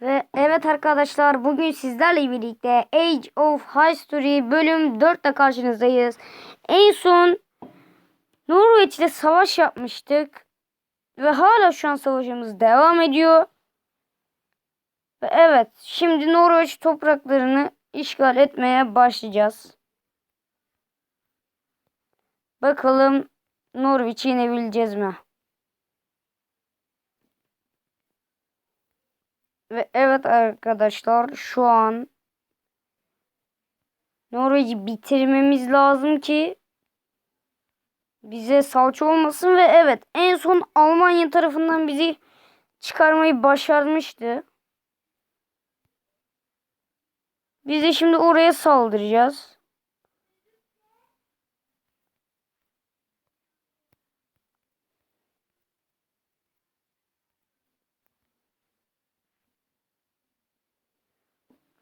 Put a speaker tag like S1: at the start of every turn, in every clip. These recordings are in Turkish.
S1: Ve evet arkadaşlar bugün sizlerle birlikte Age of History bölüm 4 ile karşınızdayız. En son Norveç ile savaş yapmıştık. Ve hala şu an savaşımız devam ediyor. Ve evet şimdi Norveç topraklarını işgal etmeye başlayacağız. Bakalım Norveç'i yenebileceğiz mi? Ve evet arkadaşlar şu an Norveç'i bitirmemiz lazım ki bize salça olmasın ve evet en son Almanya tarafından bizi çıkarmayı başarmıştı. Biz de şimdi oraya saldıracağız.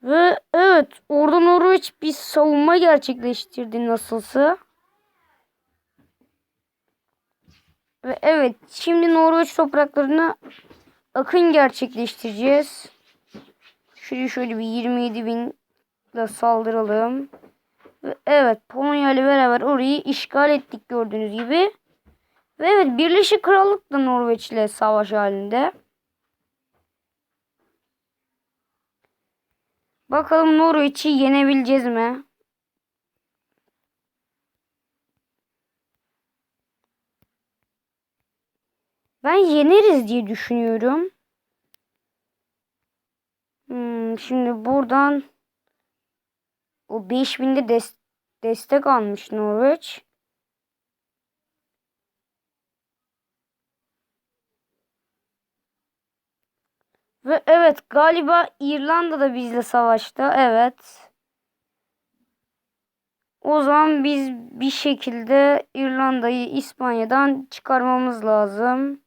S1: Ve evet orada Norveç bir savunma gerçekleştirdi nasılsa. Ve evet şimdi Norveç topraklarına akın gerçekleştireceğiz. Şöyle şöyle bir 27 bin ile saldıralım. Ve evet Polonya ile beraber orayı işgal ettik gördüğünüz gibi. Ve evet Birleşik Krallık da Norveç ile savaş halinde. Bakalım Norveç'i yenebileceğiz mi? Ben yeneriz diye düşünüyorum. Hmm, şimdi buradan o 5000'de des destek almış Norveç. Ve evet galiba İrlanda da bizle savaşta. Evet. O zaman biz bir şekilde İrlanda'yı İspanya'dan çıkarmamız lazım.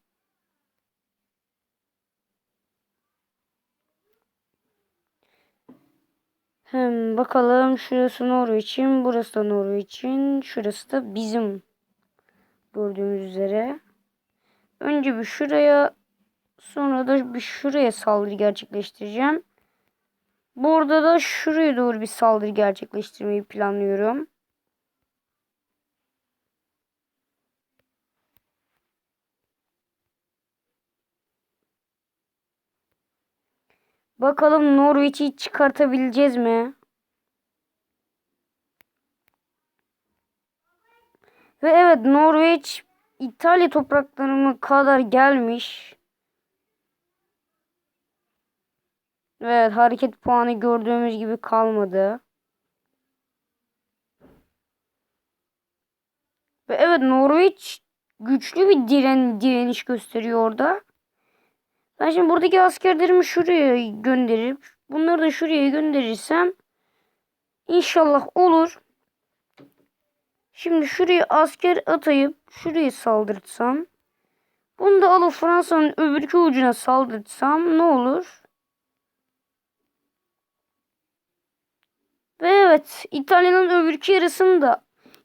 S1: Hem bakalım şurası Norveç'in, burası da Norveç'in, şurası da bizim gördüğümüz üzere. Önce bir şuraya Sonra da bir şuraya saldırı gerçekleştireceğim. Burada da şuraya doğru bir saldırı gerçekleştirmeyi planlıyorum. Bakalım Norveç'i çıkartabileceğiz mi? Ve evet Norveç İtalya topraklarıma kadar gelmiş. Evet hareket puanı gördüğümüz gibi kalmadı. Ve evet Norveç güçlü bir diren, direniş gösteriyor orada. Ben şimdi buradaki askerlerimi şuraya gönderip bunları da şuraya gönderirsem inşallah olur. Şimdi şuraya asker atayıp şuraya saldırtsam bunu da alıp Fransa'nın öbürkü ucuna saldırtsam ne olur? Ve evet İtalya'nın öbürkü yarısını da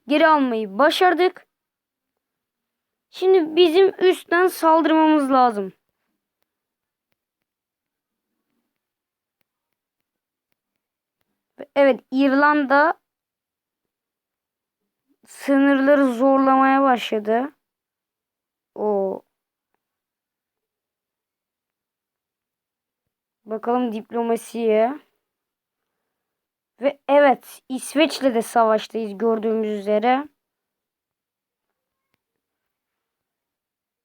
S1: geri almayı başardık. Şimdi bizim üstten saldırmamız lazım. Evet İrlanda sınırları zorlamaya başladı. O Bakalım diplomasiye. Ve evet İsveç'le de savaştayız gördüğümüz üzere.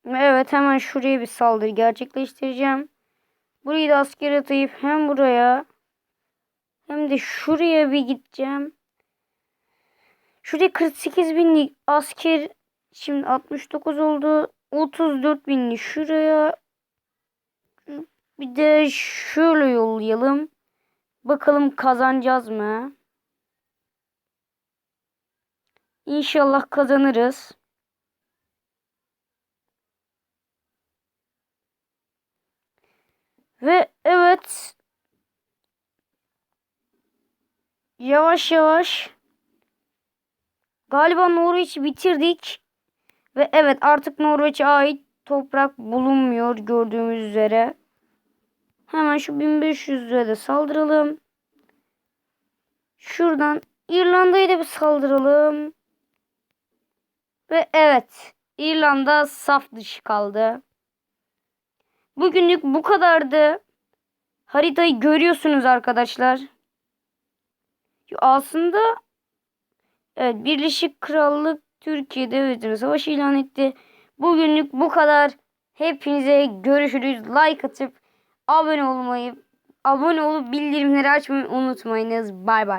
S1: Evet hemen şuraya bir saldırı gerçekleştireceğim. Burayı da asker atayıp hem buraya hem de şuraya bir gideceğim. Şuraya 48 binlik asker şimdi 69 oldu. 34 binlik şuraya bir de şöyle yollayalım. Bakalım kazanacağız mı? İnşallah kazanırız. Ve evet yavaş yavaş galiba Norveç'i bitirdik. Ve evet artık Norveç'e ait toprak bulunmuyor gördüğümüz üzere. Hemen şu 1500 liraya da saldıralım. Şuradan İrlanda'ya da bir saldıralım. Ve evet İrlanda saf dışı kaldı. Bugünlük bu kadardı. Haritayı görüyorsunuz arkadaşlar. Aslında evet, Birleşik Krallık Türkiye Devleti'ne savaş ilan etti. Bugünlük bu kadar. Hepinize görüşürüz. Like atıp abone olmayı, abone olup bildirimleri açmayı unutmayınız. Bay bay.